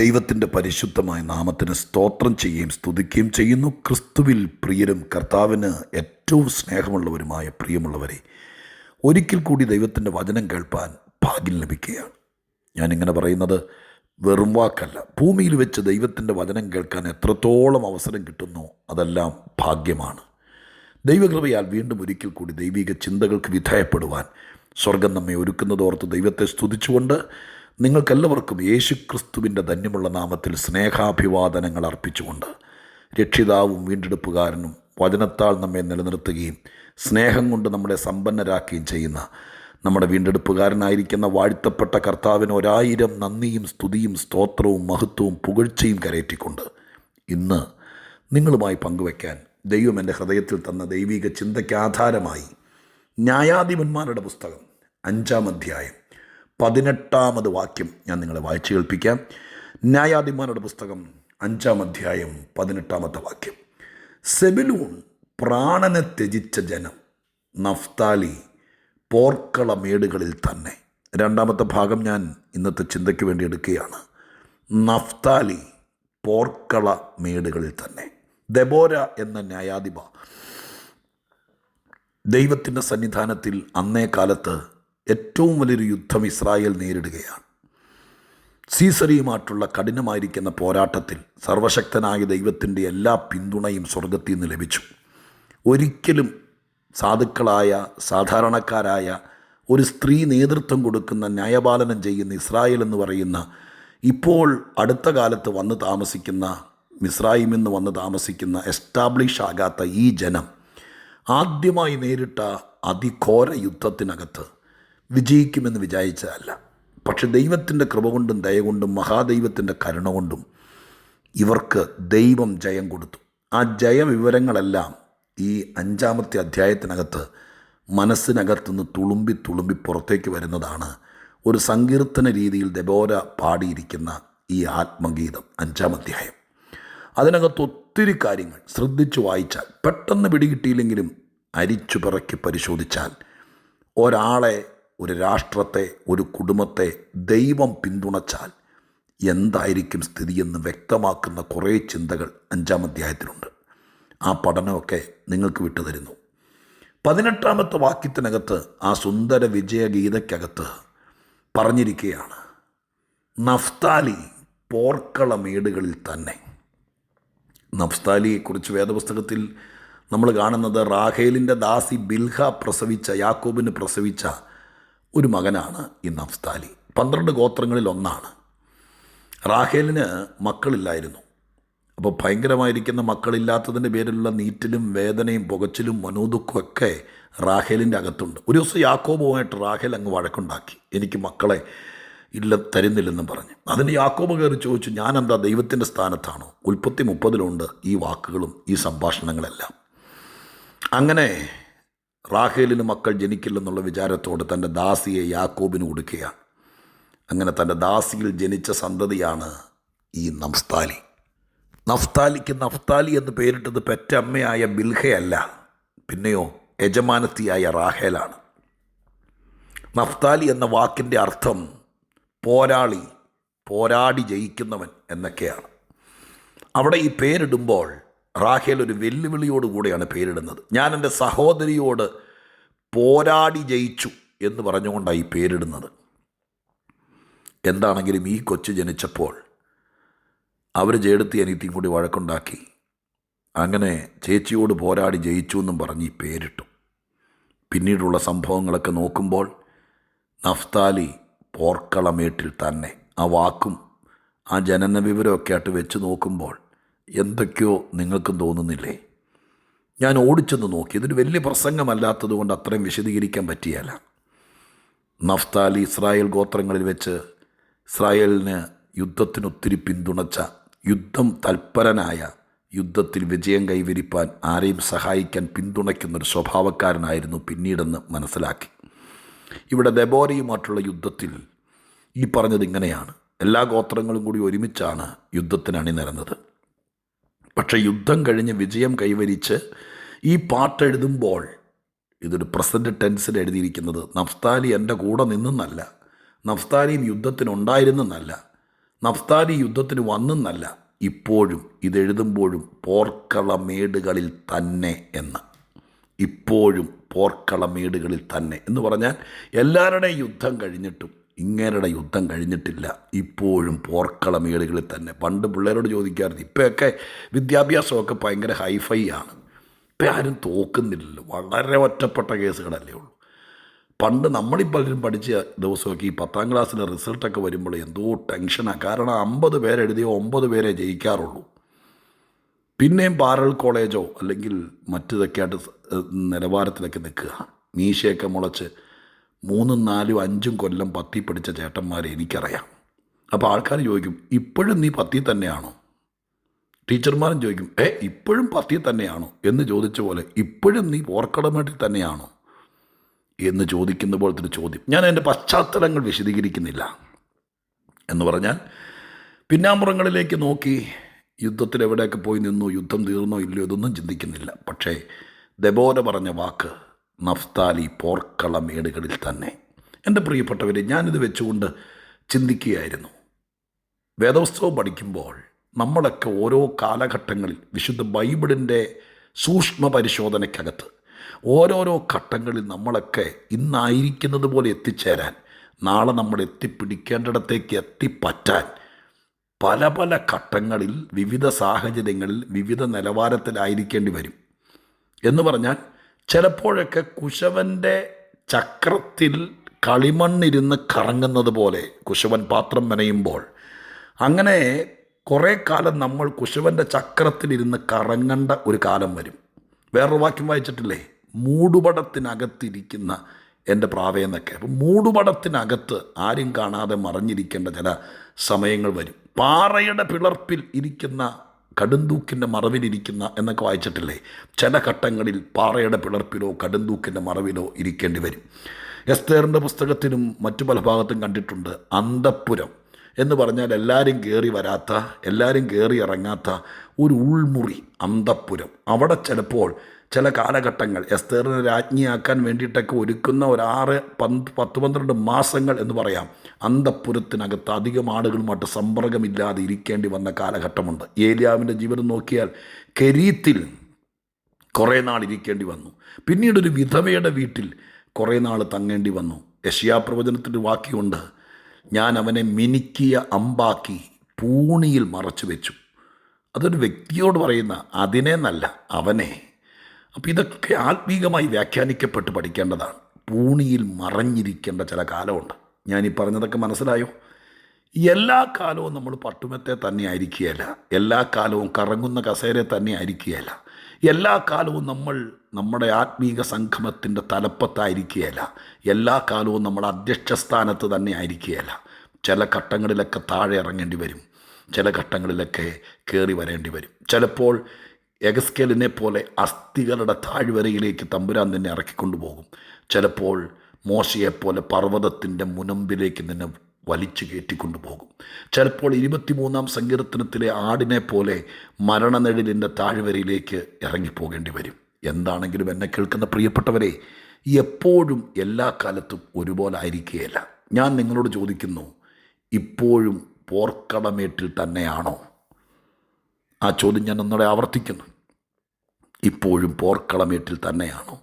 ദൈവത്തിന്റെ പരിശുദ്ധമായ നാമത്തിന് സ്തോത്രം ചെയ്യുകയും സ്തുതിക്കുകയും ചെയ്യുന്നു. ക്രിസ്തുവിൽ പ്രിയരും കർത്താവിന് ഏറ്റവും സ്നേഹമുള്ളവരുമായ പ്രിയമുള്ളവരെ ഒരിക്കൽ കൂടി ദൈവത്തിന്റെ വചനം കേൾപ്പാൻ ഭാഗ്യം ലഭിക്കുകയാണ്. ഞാനിങ്ങനെ പറയുന്നത് വെറും വാക്കല്ല. ഭൂമിയിൽ വെച്ച് ദൈവത്തിന്റെ വചനം കേൾക്കാൻ എത്രത്തോളം അവസരം കിട്ടുന്നു അതെല്ലാം ഭാഗ്യമാണ്. ദൈവകൃപയാൽ വീണ്ടും ഒരിക്കൽ കൂടി ദൈവിക ചിന്തകൾക്ക് വിധേയപ്പെടുവാൻ സ്വർഗം നമ്മെ ഒരുക്കുന്നതോർത്ത് ദൈവത്തെ സ്തുതിച്ചുകൊണ്ട് നിങ്ങൾക്കെല്ലാവർക്കും യേശുക്രിസ്തുവിന്റെ ധന്യമുള്ള നാമത്തിൽ സ്നേഹാഭിവാദനങ്ങൾ അർപ്പിച്ചുകൊണ്ട് രക്ഷിതാവും വീണ്ടെടുപ്പുകാരനും വചനത്താൽ നമ്മെ നിലനിർത്തുകയും സ്നേഹം കൊണ്ട് നമ്മളെ സമ്പന്നരാക്കുകയും ചെയ്യുന്ന നമ്മുടെ വീണ്ടെടുപ്പുകാരനായിരിക്കുന്ന വാഴ്ത്തപ്പെട്ട കർത്താവിന് ഒരായിരം നന്ദിയും സ്തുതിയും സ്തോത്രവും മഹത്വവും പുകഴ്ചയും കരയറ്റിക്കൊണ്ട് ഇന്ന് നിങ്ങളുമായി പങ്കുവയ്ക്കാൻ ദൈവം എന്റെ ഹൃദയത്തിൽ തന്ന ദൈവിക ചിന്തയ്ക്ക് ആധാരമായി ന്യായാധിപന്മാരുടെ പുസ്തകം അഞ്ചാം അധ്യായം. പതിനെട്ടാമത് വാക്യം ഞാൻ നിങ്ങളെ വായിച്ചു കേൾപ്പിക്കാം. ന്യായാധിപന്മാരുടെ പുസ്തകം അഞ്ചാം അധ്യായം പതിനെട്ടാമത്തെ വാക്യം. സെബിലൂൺ പ്രാണനെ ത്യജിച്ച ജനം നഫ്താലി പോർക്കള മേടുകളിൽ തന്നെ. രണ്ടാമത്തെ ഭാഗം ഞാൻ ഇന്നത്തെ ചിന്തയ്ക്ക് വേണ്ടി എടുക്കുകയാണ്. നഫ്താലി പോർക്കള മേടുകളിൽ തന്നെ. ദബോര എന്ന ന്യായാധിപ ദൈവത്തിന്റെ സന്നിധാനത്തിൽ അന്നേ കാലത്ത് ഏറ്റവും വലിയൊരു യുദ്ധം ഇസ്രായേൽ നേരിടുകയാണ്. സീസറിയുമായിട്ടുള്ള കഠിനമായിരിക്കുന്ന പോരാട്ടത്തിൽ സർവശക്തനായ ദൈവത്തിന്റെ എല്ലാ പിന്തുണയും സ്വർഗത്തിൽ നിന്ന് ലഭിച്ചു. ഒരിക്കലും സാധുക്കളായ സാധാരണക്കാരായ ഒരു സ്ത്രീ നേതൃത്വം കൊടുക്കുന്ന ന്യായപാലനം ചെയ്യുന്ന ഇസ്രായേൽ എന്ന് പറയുന്ന ഇപ്പോൾ അടുത്ത കാലത്ത് വന്ന് താമസിക്കുന്ന മിസ്രായിമിൽ നിന്ന് വന്ന് താമസിക്കുന്ന എസ്റ്റാബ്ലിഷ് ആകാത്ത ഈ ജനം ആദ്യമായി നേരിട്ട അതിഘോര യുദ്ധത്തിനകത്ത് വിജയിക്കുമെന്ന് വിചാരിച്ചതല്ല. പക്ഷെ ദൈവത്തിന്റെ കൃപ കൊണ്ടും ദയ കൊണ്ടും മഹാദൈവത്തിന്റെ കരുണ കൊണ്ടും ഇവർക്ക് ദൈവം ജയം കൊടുത്തു. ആ ജയവിവരങ്ങളെല്ലാം ഈ അഞ്ചാമത്തെ അധ്യായത്തിനകത്ത് മനസ്സിനകത്തുനിന്ന് തുളുമ്പി തുളുമ്പി പുറത്തേക്ക് വരുന്നതാണ് ഒരു സങ്കീർത്തന രീതിയിൽ ദബോര പാടിയിരിക്കുന്ന ഈ ആത്മഗീതം അഞ്ചാം അധ്യായം. അതിനകത്ത് ഒത്തിരി കാര്യങ്ങൾ ശ്രദ്ധിച്ചു വായിച്ചാൽ പെട്ടെന്ന് പിടികിട്ടിയില്ലെങ്കിലും അരിച്ചു പിറക്കി പരിശോധിച്ചാൽ ഒരാളെ ഒരു രാഷ്ട്രത്തെ ഒരു കുടുംബത്തെ ദൈവം പിന്തുണച്ചാൽ എന്തായിരിക്കും സ്ഥിതിയെന്ന് വ്യക്തമാക്കുന്ന കുറേ ചിന്തകൾ അഞ്ചാം അധ്യായത്തിലുണ്ട്. ആ പഠനമൊക്കെ നിങ്ങൾക്ക് വിട്ടുതരുന്നു. പതിനെട്ടാമത്തെ വാക്യത്തിനകത്ത് ആ സുന്ദര വിജയഗീതയ്ക്കകത്ത് പറഞ്ഞിരിക്കുകയാണ് നഫ്താലി പോർക്കള മേടുകളിൽ തന്നെ. നഫ്താലിയെക്കുറിച്ച് വേദപുസ്തകത്തിൽ നമ്മൾ കാണുന്നത് റാഹേലിന്റെ ദാസി ബിൽഹ പ്രസവിച്ച യാക്കോബിന് പ്രസവിച്ച ഒരു മകനാണ് ഈ നഫ്താലി. പന്ത്രണ്ട് ഗോത്രങ്ങളിൽ ഒന്നാണ്. റാഹേലിന് മക്കളില്ലായിരുന്നു. അപ്പോൾ ഭയങ്കരമായിരിക്കുന്ന മക്കളില്ലാത്തതിന്റെ പേരിലുള്ള നീറ്റിലും വേദനയും പുകച്ചിലും മനോദുഃഖമൊക്കെ റാഹേലിന്റെ അകത്തുണ്ട്. ഒരു ദിവസം യാക്കോബുമായിട്ട് റാഹേൽ അങ്ങ് വഴക്കുണ്ടാക്കി. എനിക്ക് മക്കളെ ഇല്ല തരുന്നില്ലെന്നും പറഞ്ഞു. അതിന് യാക്കോബ് കയറി ചോദിച്ചു ഞാനെന്താ ദൈവത്തിന്റെ സ്ഥാനത്താണോ? ഉൽപ്പത്തി മുപ്പതിലുണ്ട് ഈ വാക്കുകളും ഈ സംഭാഷണങ്ങളെല്ലാം. അങ്ങനെ റാഹേലിന് മക്കൾ ജനിക്കില്ലെന്നുള്ള വിചാരത്തോട് തന്റെ ദാസിയെ യാക്കോബിന് കൊടുക്കുകയാണ് അങ്ങനെ തന്റെ ദാസിയിൽ ജനിച്ച സന്തതിയാണ് ഈ നഫ്താലി. നഫ്താലിക്ക് നഫ്താലി എന്ന് പേരിട്ടത് പെറ്റമ്മയായ ബിൽഹയല്ല പിന്നെയോ യജമാനത്തിയായ റാഹേലാണ്. നഫ്താലി എന്ന വാക്കിന്റെ അർത്ഥം പോരാളി പോരാടി ജയിക്കുന്നവൻ എന്നൊക്കെയാണ്. അവിടെ ഈ പേരിടുമ്പോൾ റാഹേൽ ഒരു വെല്ലുവിളിയോടുകൂടെയാണ് പേരിടുന്നത്. ഞാൻ എന്റെ സഹോദരിയോട് പോരാടി ജയിച്ചു എന്ന് പറഞ്ഞുകൊണ്ടാണ് ഈ പേരിടുന്നത്. എന്താണെങ്കിലും ഈ കൊച്ചു ജനിച്ചപ്പോൾ അവർ ചേടുത്തി അനിയത്തിയും കൂടി വഴക്കുണ്ടാക്കി. അങ്ങനെ ചേച്ചിയോട് പോരാടി ജയിച്ചു എന്നും പറഞ്ഞ് ഈ പേരിട്ടു. പിന്നീടുള്ള സംഭവങ്ങളൊക്കെ നോക്കുമ്പോൾ നഫ്താലി പോർക്കളമേട്ടിൽ തന്നെ ആ വാക്കും ആ ജനന വിവരമൊക്കെ ആയിട്ട് വെച്ച് നോക്കുമ്പോൾ എന്തൊക്കെയോ നിങ്ങൾക്കും തോന്നുന്നില്ലേ? ഞാൻ ഓടിച്ചെന്ന് നോക്കി. ഇതൊരു വലിയ പ്രസംഗമല്ലാത്തത് കൊണ്ട് അത്രയും വിശദീകരിക്കാൻ പറ്റിയല്ല. നഫ്താലി ഇസ്രായേൽ ഗോത്രങ്ങളിൽ വെച്ച് ഇസ്രായേലിന് യുദ്ധത്തിന് ഒത്തിരി പിന്തുണച്ച യുദ്ധം തൽപരനായ യുദ്ധത്തിൽ വിജയം കൈവരിപ്പാൻ ആരെയും സഹായിക്കാൻ പിന്തുണയ്ക്കുന്നൊരു സ്വഭാവക്കാരനായിരുന്നു പിന്നീടെന്ന് മനസ്സിലാക്കി. ഇവിടെ ദബോരയുമായിട്ടുള്ള യുദ്ധത്തിൽ ഈ പറഞ്ഞത് ഇങ്ങനെയാണ്. എല്ലാ ഗോത്രങ്ങളും കൂടി ഒരുമിച്ചാണ് യുദ്ധത്തിന് അണിനിരന്നത്. പക്ഷേ യുദ്ധം കഴിഞ്ഞ് വിജയം കൈവരിച്ച് ഈ പാട്ട് പാട്ടെഴുതുമ്പോൾ ഇതൊരു പ്രസന്റ് ടെൻസിൽ എഴുതിയിരിക്കുന്നത് നഫ്താലി എന്റെ കൂടെ നിന്നെന്നല്ല നഫ്താലിയും യുദ്ധത്തിനുണ്ടായിരുന്നെന്നല്ല നഫ്താലി യുദ്ധത്തിന് വന്നെന്നല്ല. ഇപ്പോഴും ഇതെഴുതുമ്പോഴും പോർക്കളമേടുകളിൽ തന്നെ എന്ന്. ഇപ്പോഴും പോർക്കളമേടുകളിൽ തന്നെ എന്ന് പറഞ്ഞാൽ എല്ലാവരുടെയും യുദ്ധം കഴിഞ്ഞിട്ടും ഇങ്ങേരുടെ യുദ്ധം കഴിഞ്ഞിട്ടില്ല. ഇപ്പോഴും പോർക്കളമേടുകളിൽ തന്നെ. പണ്ട് പിള്ളേരോട് ചോദിക്കാറുണ്ട് ഇപ്പോഴൊക്കെ വിദ്യാഭ്യാസമൊക്കെ ഭയങ്കര ഹൈഫൈ ആണ്. ഇപ്പം ആരും തോക്കുന്നില്ലല്ലോ. വളരെ ഒറ്റപ്പെട്ട കേസുകളല്ലേ ഉള്ളൂ. പണ്ട് നമ്മളീ പലരും പഠിച്ച ദിവസമൊക്കെ ഈ പത്താം ക്ലാസ്സിലെ റിസൾട്ടൊക്കെ വരുമ്പോൾ എന്തോ ടെൻഷനാണ് കാരണം അമ്പത് പേരെഴുതിയോ ഒമ്പത് പേരെ ജയിക്കാറുള്ളൂ. പിന്നെയും പാരൽ കോളേജോ അല്ലെങ്കിൽ മറ്റിതൊക്കെ ആയിട്ട് നിലവാരത്തിലൊക്കെ നിൽക്കുക. മീശയൊക്കെ മുളച്ച് മൂന്നും നാലും അഞ്ചും കൊല്ലം പത്തി പിടിച്ച ചേട്ടന്മാരെ എനിക്കറിയാം. അപ്പോൾ ആൾക്കാർ ചോദിക്കും ഇപ്പോഴും നീ പത്തി തന്നെയാണോ? ടീച്ചർമാരും ചോദിക്കും ഏ ഇപ്പോഴും പത്തി തന്നെയാണോ? എന്ന് ചോദിച്ച പോലെ ഇപ്പോഴും നീ പോർക്കടമേട്ടിൽ തന്നെയാണോ? എന്ന് ചോദിക്കുന്ന പോലത്തെ ഒരു ചോദ്യം. ഞാൻ എന്റെ പശ്ചാത്തലങ്ങൾ വിശദീകരിക്കുന്നില്ല. എന്ന് പറഞ്ഞാൽ പിന്നാമ്പുറങ്ങളിലേക്ക് നോക്കി യുദ്ധത്തിൽ എവിടെയൊക്കെ പോയി നിന്നു യുദ്ധം തീർന്നോ ഇല്ലയോ ഇതൊന്നും ചിന്തിക്കുന്നില്ല. പക്ഷേ ദബോര പറഞ്ഞ വാക്ക് നഫ്താലി പോർക്കള മേടുകളിൽ തന്നെ. എന്റെ പ്രിയപ്പെട്ടവരെ ഞാനിത് വെച്ചുകൊണ്ട് ചിന്തിക്കുകയായിരുന്നു. വേദോത്സവം പഠിക്കുമ്പോൾ നമ്മളൊക്കെ ഓരോ കാലഘട്ടങ്ങളിൽ വിശുദ്ധ ബൈബിളിന്റെ സൂക്ഷ്മ പരിശോധനയ്ക്കകത്ത് ഓരോരോ ഘട്ടങ്ങളിൽ നമ്മളൊക്കെ ഇന്നായിരിക്കുന്നത് പോലെ എത്തിച്ചേരാൻ നാളെ നമ്മൾ എത്തിപ്പിടിക്കേണ്ടിടത്തേക്ക് എത്തിപ്പറ്റാൻ പല പല ഘട്ടങ്ങളിൽ വിവിധ സാഹചര്യങ്ങളിൽ വിവിധ നിലവാരത്തിലായിരിക്കേണ്ടി വരും. എന്ന് പറഞ്ഞാൽ ചിലപ്പോഴൊക്കെ കുശവന്റെ ചക്രത്തിൽ കളിമണ്ണിരുന്ന് കറങ്ങുന്നത് പോലെ കുശവൻ പാത്രം മെനയുമ്പോൾ. അങ്ങനെ കുറേ കാലം നമ്മൾ കുശവന്റെ ചക്രത്തിലിരുന്ന് കറങ്ങേണ്ട ഒരു കാലം വരും. വേറൊരു വാക്യം വായിച്ചിട്ടില്ലേ? മൂടുപടത്തിനകത്തിരിക്കുന്ന എന്റെ പ്രാവയെന്നൊക്കെ അപ്പം മൂടുപടത്തിനകത്ത് ആരും കാണാതെ മറിഞ്ഞിരിക്കേണ്ട ചില സമയങ്ങൾ വരും. പാറയുടെ പിളർപ്പിൽ ഇരിക്കുന്ന കടുന്തൂക്കിന്റെ മറവിലിരിക്കുന്ന എന്നൊക്കെ വായിച്ചിട്ടില്ലേ? ചില ഘട്ടങ്ങളിൽ പാറയുടെ പിളർപ്പിലോ കടുന്തൂക്കിന്റെ മറവിലോ ഇരിക്കേണ്ടി വരും. എസ്തേറിന്റെ പുസ്തകത്തിനും മറ്റു പല ഭാഗത്തും കണ്ടിട്ടുണ്ട് അന്തപ്പുരം എന്ന് പറഞ്ഞാൽ എല്ലാവരും കയറി വരാത്ത എല്ലാവരും കയറി ഇറങ്ങാത്ത ഒരു ഉൾമുറി അന്തപ്പുരം. അവിടെ ചിലപ്പോൾ ചില കാലഘട്ടങ്ങൾ എസ്തേറിനെ രാജ്ഞിയാക്കാൻ വേണ്ടിയിട്ടൊക്കെ ഒരുക്കുന്ന ഒരാറ് പന്ത് പത്ത് പന്ത്രണ്ട് മാസങ്ങൾ എന്ന് പറയാം. അന്തപ്പുരത്തിനകത്ത് അധികം ആളുകളുമായിട്ട് സമ്പർക്കമില്ലാതെ ഇരിക്കേണ്ടി വന്ന കാലഘട്ടമുണ്ട്. ഏലിയാവിന്റെ ജീവിതം നോക്കിയാൽ കരീത്തിൽ കുറേ നാൾ ഇരിക്കേണ്ടി വന്നു. പിന്നീട് ഒരു വിധവയുടെ വീട്ടിൽ കുറേ നാൾ തങ്ങേണ്ടി വന്നു. യഷ്യാപ്രവചനത്തിന്റെ വാക്യമുണ്ട് ഞാൻ അവനെ മിനുക്കിയ അമ്പാക്കി പൂണിയിൽ മറച്ചു വെച്ചു അതൊരു വ്യക്തിയോട് പറയുന്ന അതിനെ നല്ല അവനെ അപ്പോൾ ഇതൊക്കെ ആത്മീകമായി വ്യാഖ്യാനിക്കപ്പെട്ട് പഠിക്കേണ്ടതാണ്. പൂണിയിൽ മറഞ്ഞിരിക്കേണ്ട ചില കാലമുണ്ട്. ഞാൻ ഈ പറഞ്ഞതൊക്കെ മനസ്സിലായോ? എല്ലാ കാലവും നമ്മൾ പട്ടുമത്തെ തന്നെ ആയിരിക്കുകയല്ല. എല്ലാ കാലവും കറങ്ങുന്ന കസേരെ തന്നെ ആയിരിക്കുകയല്ല. എല്ലാ കാലവും നമ്മൾ നമ്മുടെ ആത്മീക സംഗമത്തിന്റെ തലപ്പത്തായിരിക്കുകയല്ല. എല്ലാ കാലവും നമ്മൾ അധ്യക്ഷ സ്ഥാനത്ത് തന്നെ ആയിരിക്കുകയല്ല. ചില ഘട്ടങ്ങളിലൊക്കെ താഴെ ഇറങ്ങേണ്ടി വരും. ചില ഘട്ടങ്ങളിലൊക്കെ കയറി വരേണ്ടി വരും. ചിലപ്പോൾ എഗസ്കേലിനെ പോലെ അസ്ഥികളുടെ താഴ്വരയിലേക്ക് തമ്പുരാൻ നിന്നെ ഇറക്കിക്കൊണ്ടുപോകും. ചിലപ്പോൾ മോശയെപ്പോലെ പർവതത്തിന്റെ മുനമ്പിലേക്ക് നിന്നെ വലിച്ചു കയറ്റിക്കൊണ്ടുപോകും. ചിലപ്പോൾ ഇരുപത്തിമൂന്നാം സങ്കീർത്തനത്തിലെ ആടിനെ പോലെ മരണനിഴലിന്റെ താഴ്വരയിലേക്ക് ഇറങ്ങിപ്പോകേണ്ടി വരും. എന്താണെങ്കിലും എന്നെ കേൾക്കുന്ന പ്രിയപ്പെട്ടവരെ എപ്പോഴും എല്ലാ കാലത്തും ഒരുപോലെ ആയിരിക്കുകയില്ല. ഞാൻ നിങ്ങളോട് ചോദിക്കുന്നു ഇപ്പോഴും പോർക്കടമേട്ടിൽ തന്നെയാണോ? ആ ചോദ്യം ഞാൻ ഒന്നുകൂടെ ആവർത്തിക്കുന്നു. ഇപ്പോഴും പോർക്കളമേട്ടിൽ തന്നെയാണോ?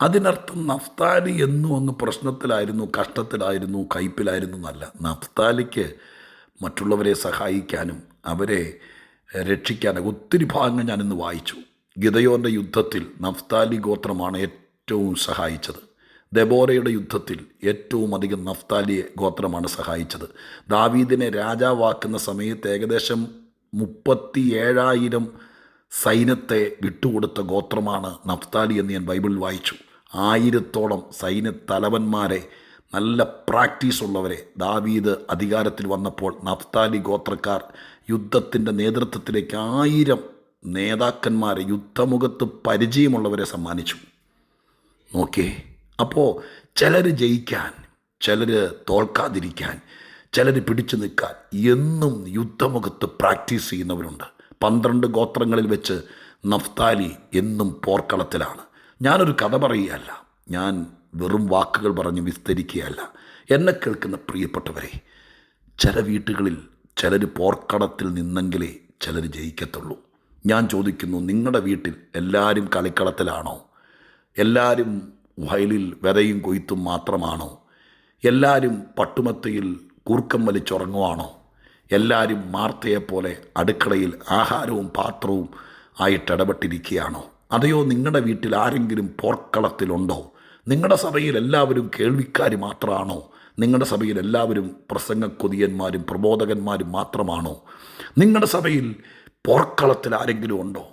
അതിനർത്ഥം നഫ്താലി എന്നും അങ്ങ് പ്രശ്നത്തിലായിരുന്നു കഷ്ടത്തിലായിരുന്നു കയ്പിലായിരുന്നു എന്നല്ല. നഫ്താലിക്ക് മറ്റുള്ളവരെ സഹായിക്കാനും അവരെ രക്ഷിക്കാനും ഒത്തിരി ഭാഗങ്ങൾ ഞാനിന്ന് വായിച്ചു. ഗിതയോന്റെ യുദ്ധത്തിൽ നഫ്താലി ഗോത്രമാണ് ഏറ്റവും സഹായിച്ചത്. ദബോരയുടെ യുദ്ധത്തിൽ ഏറ്റവും അധികം നഫ്താലി ഗോത്രമാണ് സഹായിച്ചത്. ദാവീദിനെ രാജാവാക്കുന്ന സമയത്ത് ഏകദേശം മുപ്പത്തി ഏഴായിരം സൈന്യത്തെ വിട്ടുകൊടുത്ത ഗോത്രമാണ് നഫ്താലി എന്ന് ഞാൻ ബൈബിളിൽ വായിച്ചു. ആയിരത്തോളം സൈന്യ തലവന്മാരെ നല്ല പ്രാക്ടീസ് ഉള്ളവരെ ദാവീദ് അധികാരത്തിൽ വന്നപ്പോൾ നഫ്താലി ഗോത്രക്കാർ യുദ്ധത്തിന്റെ നേതൃത്വത്തിലേക്ക് ആയിരം നേതാക്കന്മാരെ യുദ്ധമുഖത്ത് പരിചയമുള്ളവരെ സമ്മാനിച്ചു. നോക്കിയേ അപ്പോൾ ചിലർ ജയിക്കാൻ ചിലർ തോൽക്കാതിരിക്കാൻ ചിലർ പിടിച്ചു നിൽക്കാൻ എന്നും യുദ്ധമുഖത്ത് പ്രാക്ടീസ് ചെയ്യുന്നവരുണ്ട്. പന്ത്രണ്ട് ഗോത്രങ്ങളിൽ വെച്ച് നഫ്താലി എന്നും പോർക്കളത്തിലാണ്. ഞാനൊരു കഥ പറയുകയല്ല. ഞാൻ വെറും വാക്കുകൾ പറഞ്ഞ് വിസ്തരിക്കുകയല്ല. എന്നെ കേൾക്കുന്ന പ്രിയപ്പെട്ടവരെ ചില വീട്ടുകളിൽ ചിലർ പോർക്കടത്തിൽ നിന്നെങ്കിലേ ചിലർ ജയിക്കത്തുള്ളൂ. ഞാൻ ചോദിക്കുന്നു നിങ്ങളുടെ വീട്ടിൽ എല്ലാവരും കളിക്കളത്തിലാണോ? എല്ലാവരും വയലിൽ വിതയും കൊയ്ത്തും മാത്രമാണോ? എല്ലാവരും പട്ടുമത്തയിൽ കൂർക്കം വലിച്ചുറങ്ങുവാണോ? എല്ലാവരും മാർത്തയെപ്പോലെ അടുക്കളയിൽ ആഹാരവും പാത്രവും ആയിട്ട് ഇടപെട്ടിരിക്കുകയാണോ? അതെയോ നിങ്ങളുടെ വീട്ടിൽ ആരെങ്കിലും പോർക്കളത്തിലുണ്ടോ? നിങ്ങളുടെ സഭയിൽ എല്ലാവരും കേൾവിക്കാർ മാത്രമാണോ? നിങ്ങളുടെ സഭയിൽ എല്ലാവരും പ്രസംഗക്കൊതിയന്മാരും പ്രബോധകന്മാരും മാത്രമാണോ? നിങ്ങളുടെ സഭയിൽ പോർക്കളത്തിൽ ആരെങ്കിലും ഉണ്ടോ?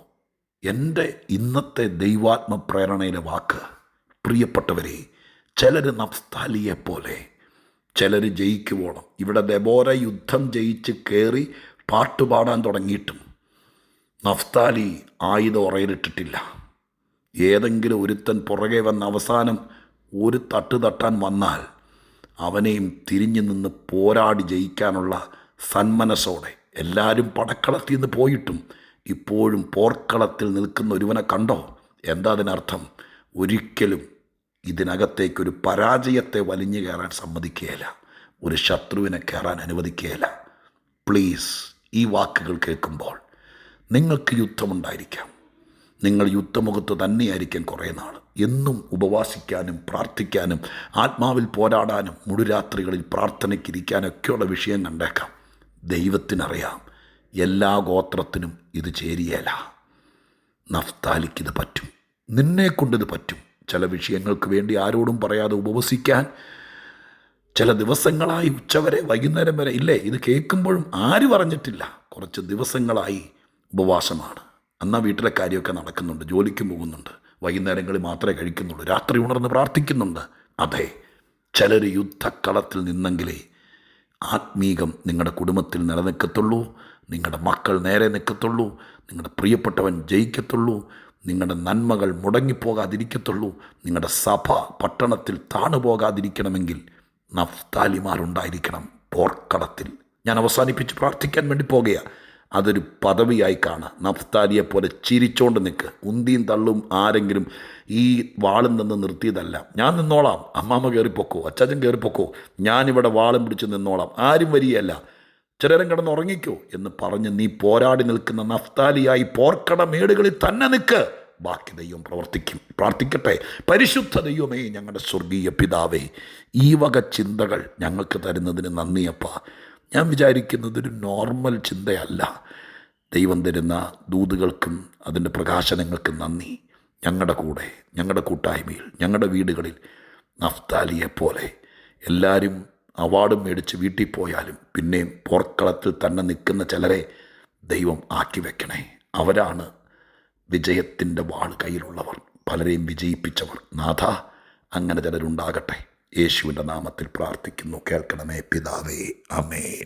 എന്റെ ഇന്നത്തെ ദൈവാത്മ പ്രേരണയിലെ വാക്ക്. പ്രിയപ്പെട്ടവരെ ചിലർ നഫ്താലിയെ പോലെ ചിലർ ജയിക്കുവോണം. ഇവിടെ ദബോര യുദ്ധം ജയിച്ച് കയറി പാട്ടുപാടാൻ തുടങ്ങിയിട്ടും. നഫ്താലി ആയുധം ഉറയിലിട്ടിട്ടില്ല. ഏതെങ്കിലും ഒരുത്തൻ പുറകെ വന്ന അവസാനം ഒരു തട്ട് തട്ടാൻ വന്നാൽ അവനെയും തിരിഞ്ഞു നിന്ന് പോരാടി ജയിക്കാനുള്ള സന്മനസ്സോടെ എല്ലാവരും പടക്കളത്തിൽ നിന്ന് പോയിട്ടും ഇപ്പോഴും പോർക്കളത്തിൽ നിൽക്കുന്ന ഒരുവനെ കണ്ടോ? എന്താ അതിനർത്ഥം? ഒരിക്കലും ഇതിനകത്തേക്കൊരു പരാജയത്തെ വലിഞ്ഞു കയറാൻ സമ്മതിക്കുകയില്ല. ഒരു ശത്രുവിനെ കയറാൻ അനുവദിക്കുകയില്ല. പ്ലീസ് ഈ വാക്കുകൾ കേൾക്കുമ്പോൾ നിങ്ങൾക്ക് യുദ്ധമുണ്ടായിരിക്കാം. നിങ്ങൾ യുദ്ധമുഖത്ത് തന്നെയായിരിക്കും കുറേ നാൾ. എന്നും ഉപവാസിക്കാനും പ്രാർത്ഥിക്കാനും ആത്മാവിൽ പോരാടാനും മുഴുരാത്രികളിൽ പ്രാർത്ഥനയ്ക്കിരിക്കാനൊക്കെയുള്ള വിഷയം കണ്ടേക്കാം. ദൈവത്തിനറിയാം എല്ലാ ഗോത്രത്തിനും ഇത് ചേരിയേല. നഫ്താലിക്കിത് പറ്റും. നിന്നെ കൊണ്ടിത് പറ്റും. ചില വിഷയങ്ങൾക്ക് വേണ്ടി ആരോടും പറയാതെ ഉപവസിക്കാൻ ചില ദിവസങ്ങളായി ഉച്ചവരെ വൈകുന്നേരം വരെ ഇല്ലേ ഇത് കേൾക്കുമ്പോഴും ആര് പറഞ്ഞിട്ടില്ല. കുറച്ച് ദിവസങ്ങളായി ഉപവാസമാണ്. അന്നാ വീട്ടിലെ കാര്യമൊക്കെ നടക്കുന്നുണ്ട് ജോലിക്ക് പോകുന്നുണ്ട്. വൈകുന്നേരങ്ങളിൽ മാത്രമേ കഴിക്കുന്നുള്ളൂ. രാത്രി ഉണർന്ന് പ്രാർത്ഥിക്കുന്നുണ്ട്. അതെ ചിലർ യുദ്ധക്കളത്തിൽ നിന്നെങ്കിലേ ആത്മീകം നിങ്ങളുടെ കുടുംബത്തിൽ നിലനിൽക്കത്തുള്ളൂ നിങ്ങളുടെ മക്കൾ നേരെ നിൽക്കത്തുള്ളൂ നിങ്ങളുടെ പ്രിയപ്പെട്ടവൻ ജയിക്കത്തുള്ളൂ നിങ്ങളുടെ നന്മകൾ മുടങ്ങിപ്പോകാതിരിക്കത്തുള്ളൂ. നിങ്ങളുടെ സഭ പട്ടണത്തിൽ താണുപോകാതിരിക്കണമെങ്കിൽ നഫ്താലിമാരുണ്ടായിരിക്കണം പോർക്കടത്തിൽ. ഞാൻ അവസാനിപ്പിച്ച് പ്രാർത്ഥിക്കാൻ വേണ്ടി പോകുകയാണ് അതൊരു പദവിയായി കാണുക നഫ്താലിയെ പോലെ ചിരിച്ചോണ്ട് നിൽക്ക് ഉന്തിയും തള്ളും ആരെങ്കിലും ഈ വാളും നിന്ന് നിർത്തിയതല്ല. ഞാൻ നിന്നോളാം. അമ്മാമ്മ കയറിപ്പോക്കോ അച്ചാച്ചൻ കയറിപ്പോക്കോ ഞാനിവിടെ വാളും പിടിച്ച് നിന്നോളാം. ആരും വരികയല്ല. ചിലരം കിടന്ന് ഉറങ്ങിക്കോ എന്ന് പറഞ്ഞ് നീ പോരാടി നിൽക്കുന്ന നഫ്താലിയായി പോർക്കട മേടുകളിൽ തന്നെ നിൽക്ക് ബാക്കി ദൈവം പ്രവർത്തിക്കും. പ്രാർത്ഥിക്കട്ടെ. പരിശുദ്ധ ദൈവമേ ഞങ്ങളുടെ സ്വർഗീയ പിതാവേ ഈ വക ചിന്തകൾ ഞങ്ങൾക്ക് തരുന്നതിന് നന്ദിയപ്പ ഞാൻ വിചാരിക്കുന്നത് ഒരു നോർമൽ ചിന്തയല്ല. ദൈവം തരുന്ന ദൂതുകൾക്കും അതിന്റെ പ്രകാശനങ്ങൾക്കും നന്ദി. ഞങ്ങളുടെ കൂടെ ഞങ്ങളുടെ കൂട്ടായ്മയിൽ ഞങ്ങളുടെ വീടുകളിൽ നഫ്താലിയെ പോലെ എല്ലാവരും അവാർഡ് മേടിച്ച് വീട്ടിൽ പോയാലും പിന്നെയും പോർക്കളത്തിൽ തന്നെ നിൽക്കുന്ന ചിലരെ ദൈവം ആക്കി വെക്കണേ. അവരാണ് വിജയത്തിന്റെ വാൾ കയ്യിലുള്ളവർ പലരെയും വിജയിപ്പിച്ചവർ. നാഥ അങ്ങനെ ചിലരുണ്ടാകട്ടെ. യേശുവിന്റെ നാമത്തിൽ പ്രാർത്ഥിക്കുന്നു. കേൾക്കണമേ പിതാവേ അമേ